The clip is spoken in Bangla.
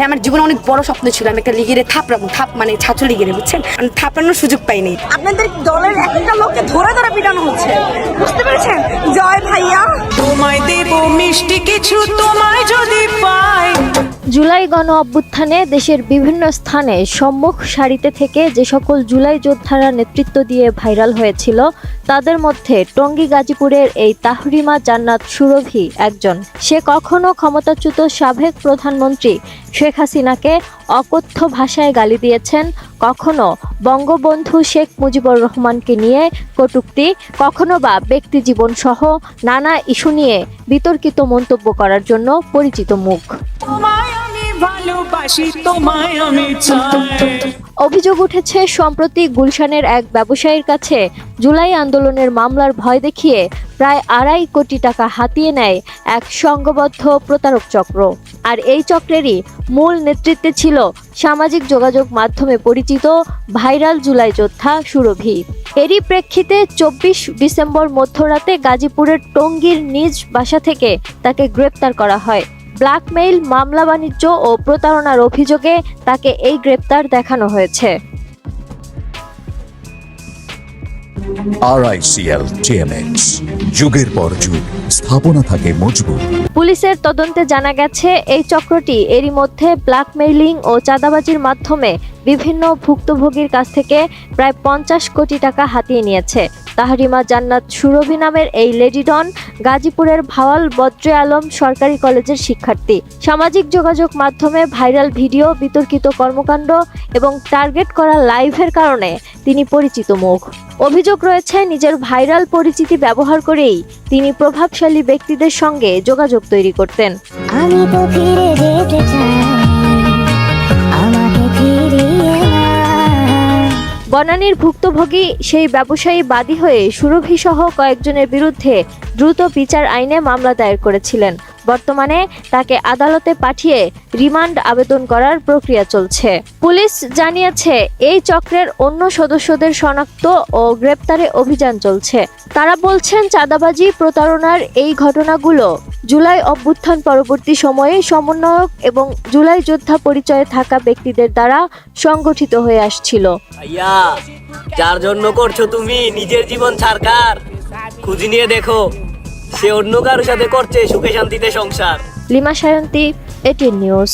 হ্যাঁ আমার জীবনে অনেক বড় স্বপ্ন ছিল আমি একটা লিগিরে থাপড়াবো থাপ মানে ছাত্র লিগিরে বুঝছেন? আমি থাপড়ানোর সুযোগ পাইনি আপনাদের দলের একটা লোককে ধরে ধরে পিটানো হচ্ছে। বুঝতে পেরেছেন? জয় ভাইয়া। তোমায় দেব মিষ্টি কিছু তোমায় জুলাই গণ অভ্যুত্থানে দেশের বিভিন্ন স্থানে সম্মুখ সারিতে থেকে যে সকল জুলাই যোদ্ধারা নেতৃত্ব দিয়ে ভাইরাল হয়েছিল, তাদের মধ্যে টঙ্গী গাজীপুরের এই তাহরিমা জান্নাত সুরভি একজন। সে কখনো ক্ষমতাচ্যুত সাবেক প্রধানমন্ত্রী শেখ হাসিনাকে অকথ্য ভাষায় গালি দিয়েছেন, কখনো বঙ্গবন্ধু শেখ মুজিবুর রহমানকে নিয়ে কটুক্তি, কখনো বা ব্যক্তি জীবন সহ নানা ইস্যু নিয়ে বিতর্কিত মন্তব্য করার জন্য পরিচিত মুখ। ভালোবাসি তোমায় আমি চাই। অভিযোগ উঠেছে, সম্প্রতি গুলশানের এক ব্যবসায়ীর কাছে জুলাই আন্দোলনের মামলার ভয় দেখিয়ে প্রায় আড়াই কোটি টাকা হাতিয়ে নেয় এক সংঘবদ্ধ প্রতারক চক্র। আর এই চক্রেরই মূল নেতৃত্বে ছিল সামাজিক যোগাযোগ মাধ্যমে পরিচিত ভাইরাল জুলাই যোদ্ধা সুরভি। এরই প্রেক্ষিতে চব্বিশ ডিসেম্বর মধ্যরাতে গাজীপুরের টঙ্গীর নিজ বাসা থেকে তাকে গ্রেপ্তার করা হয়। ব্ল্যাকমেইল মামলা বাণিজ্য ও প্রতারণার অভিযোগে তাকে এই গ্রেপ্তার দেখানো হয়েছে। আরআইসিএল যুগের পর যুগ, স্থাপনা থাকে মজবুত। পুলিশের তদন্তে জানা গেছে, এই চক্রটি এরই মধ্যে ব্ল্যাকমেইলিং ও চাঁদাবাজির মাধ্যমে বিভিন্ন ভুক্তভোগীর কাছ থেকে প্রায় পঞ্চাশ কোটি টাকা হাতিয়ে নিয়েছে। তাহরিমা জান্নাত সুরভি নামের এই লেডিডন গাজীপুরের ভাওয়াল বদ্রে আলম সরকারি কলেজের শিক্ষার্থী। সামাজিক যোগাযোগ মাধ্যমে ভাইরাল ভিডিও, বিতর্কিত কর্মকাণ্ড এবং টার্গেট করা লাইভের কারণে তিনি পরিচিত মুখ। অভিযোগ রয়েছে নিজের ভাইরাল পরিচিতি ব্যবহার করেই তিনি প্রভাবশালী ব্যক্তিদের সঙ্গে যোগাযোগ তৈরি করতেন। আমি তো ফিরে যেতে চাই আমাকে ফিরিয়ে না বনানীর ভুক্তভোগী সেই ব্যবসায়ী বাদী হয়ে সুরভি সহ কয়েকজনের বিরুদ্ধে দ্রুত বিচার আইনে মামলা দায়ের করেছিলেন। বর্তমানে তাকে আদালতে পাঠিয়ে রিমান্ড আবেদন করার প্রক্রিয়া চলছে। পুলিশ জানিয়েছে, এই চক্রের অন্য সদস্যদের শনাক্ত ও গ্রেপ্তারে অভিযান চলছে। তারা বলছেন, চাঁদাবাজি প্রতারণার এই ঘটনাগুলো জুলাই অভ্যুত্থান পরবর্তী সময়ে সমন্বয়ক এবং জুলাই যোদ্ধা পরিচয়ে থাকা ব্যক্তিদের দ্বারা সংগঠিত হয়ে আসছিল। যার জন্য করছ তুমি, নিজের জীবন ছাড়কার খুঁজি নিয়ে দেখো। সে অন্য কারোর সাথে করছে সুখে শান্তিতে সংসার। Lima Sayanti ATN news.